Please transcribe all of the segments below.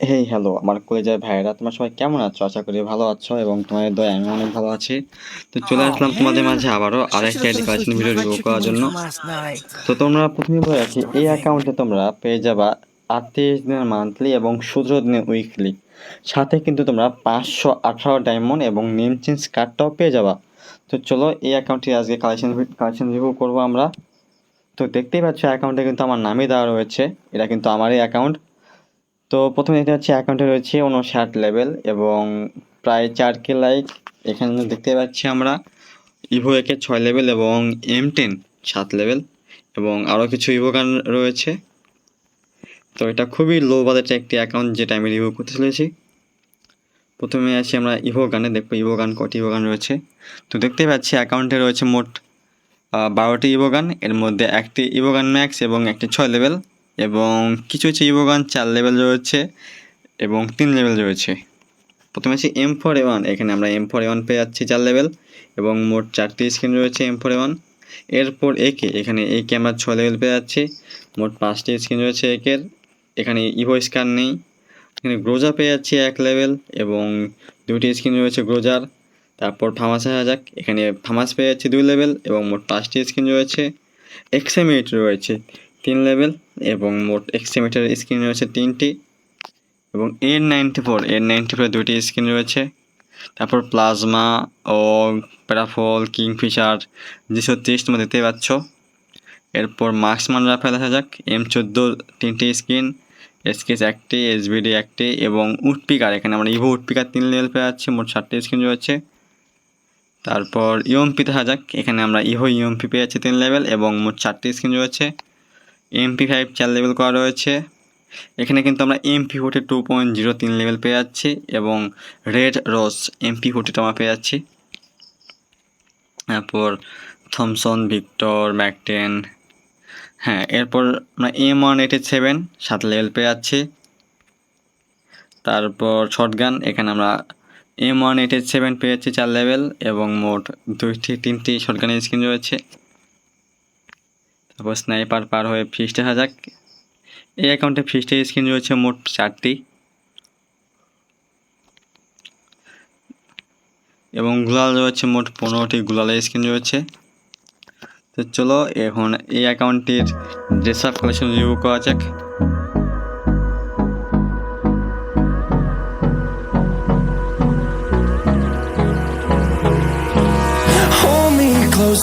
Hey hello আমার কলেজের ভাইয়েরা তোমরা সবাই কেমন আছো? আশা করি ভালো আছো এবং তোমাদের দয়া আমি অনেক ভালো আছি। তো চলে আসলাম তোমাদের মাঝে আবারও আরেকটা কালেকশন ভিডিও রিভিউ করার জন্য। তো তোমরা প্রথমে বলে রাখি এই অ্যাকাউন্টে তোমরা পেয়ে যাবা আটত্রিশ দিনের মান্থলি এবং সতেরো দিনের উইকলি সাথে কিন্তু তোমরা পাঁচশো আঠারো ডায়মন্ড এবং নেম চেঞ্জ কার্ডটাও পেয়ে যাবা। তো চলো এই অ্যাকাউন্টটি আজকে কালেকশন কালেকশন রিভিউ করব আমরা। তো দেখতেই পাচ্ছ অ্যাকাউন্টে কিন্তু আমার নামই দেওয়া রয়েছে। এটা কিন্তু আমারই অ্যাকাউন্ট তো প্রথমে দেখতে পাচ্ছি অ্যাকাউন্টে রয়েছে উনষাট লেভেল এবং প্রায় চার কে লাইক এখানে দেখতে পাচ্ছি আমরা ইভো একে ছয় লেভেল এবং এম টেন সাত লেভেল এবং আরও কিছু ইভো গান রয়েছে। তো এটা খুবই লো বাজেটের একটি অ্যাকাউন্ট যেটা আমি রিভিউ করতে চলেছি। প্রথমে আছি আমরা ইভো গানে দেখব ইভো গান কটি ইভো গান রয়েছে। তো দেখতেই পাচ্ছি অ্যাকাউন্টে রয়েছে মোট বারোটি ইভো গান এর মধ্যে একটি ইভো গান ম্যাক্স এবং একটি ছয় লেভেল এবং কিছু কিছু ইভো গান চার লেভেল রয়েছে এবং তিন লেভেল রয়েছে। প্রথমে আছে এম ফোর ওয়ান এখানে আমরা এম ফোর ওয়ান পেয়ে যাচ্ছি চার লেভেল এবং মোট চারটি স্ক্রিন রয়েছে এম ফোর ওয়ান এরপর একে, এখানে একে আমরা ছয় লেভেল পেয়ে যাচ্ছি, মোট পাঁচটি স্ক্রিন রয়েছে একের। এখানে ইভো স্কার নেই, এখানে গ্রোজা পেয়ে যাচ্ছি এক লেভেল এবং দুটি স্ক্রিন রয়েছে গ্রোজার তারপর ফামাস যাক, এখানে ফামাস পেয়ে যাচ্ছি দুই লেভেল এবং মোট পাঁচটি স্ক্রিন রয়েছে। এক্সএমিট রয়েছে, তিন লেভেল এবং মোট এক্সএমিটার স্ক্রিন রয়েছে তিনটি এবং এর নাইনটি ফোর, এর নাইনটি ফোর দুটি স্ক্রিন রয়েছে। তারপর প্লাজমা ও প্যারাফল, কিংফিশার যেসব তেইশ তোমরা দেখতে পাচ্ছ। এরপর মার্কসমান রাফেল দেখা যাক। এম চোদ্দ তিনটি স্ক্রিন এসকেস একটি এসবিডি একটি এবং উডপিকার। এখানে আমরা ইভো উডপিকার তিন লেভেল পেয়ে যাচ্ছি, মোট চারটি স্ক্রিন রয়েছে। তারপর ইউএমপি দেখা যাক। এখানে আমরা ইভো ইউএমপি পেয়ে যাচ্ছি তিন লেভেল এবং মোট চারটি স্ক্রিন রয়েছে। এমপি ফাইভ চার লেভেল করা রয়েছে। এখানে কিন্তু আমরা MP forty two point zero তিন লেভেল পেয়ে যাচ্ছি এবং রেড রোজ এমপি ফোর্টিটা আমরা পেয়ে যাচ্ছি। তারপর থমসন ভিক্টর ম্যাকটেন হ্যাঁ এরপর আমরা এম ওয়ান এইটি সেভেন সাত লেভেল পেয়ে যাচ্ছি। তারপর শর্টগান এখানে আমরা এম ওয়ান এইটি সেভেন পেয়ে যাচ্ছি চার লেভেল এবং মোট দুইটি তিনটি শর্টগানের স্ক্রিন রয়েছে। তারপর স্নাইপার পার হয়ে ফিস্টে হাজাক এই অ্যাকাউন্টে ফিস্টের স্ক্রিন রয়েছে মোট চারটি। এবং গুলাল রয়েছে মোট পনেরোটি গুলালের স্ক্রিন রয়েছে। তো চলো এখন এই অ্যাকাউন্টটির ড্রেস আপ কালেকশন রিভিউ করা যাক।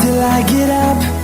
Till I get up.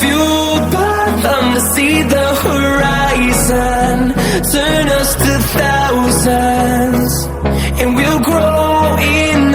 Fueled by thunder, see the horizon. Turn us to thousands, and we'll grow in.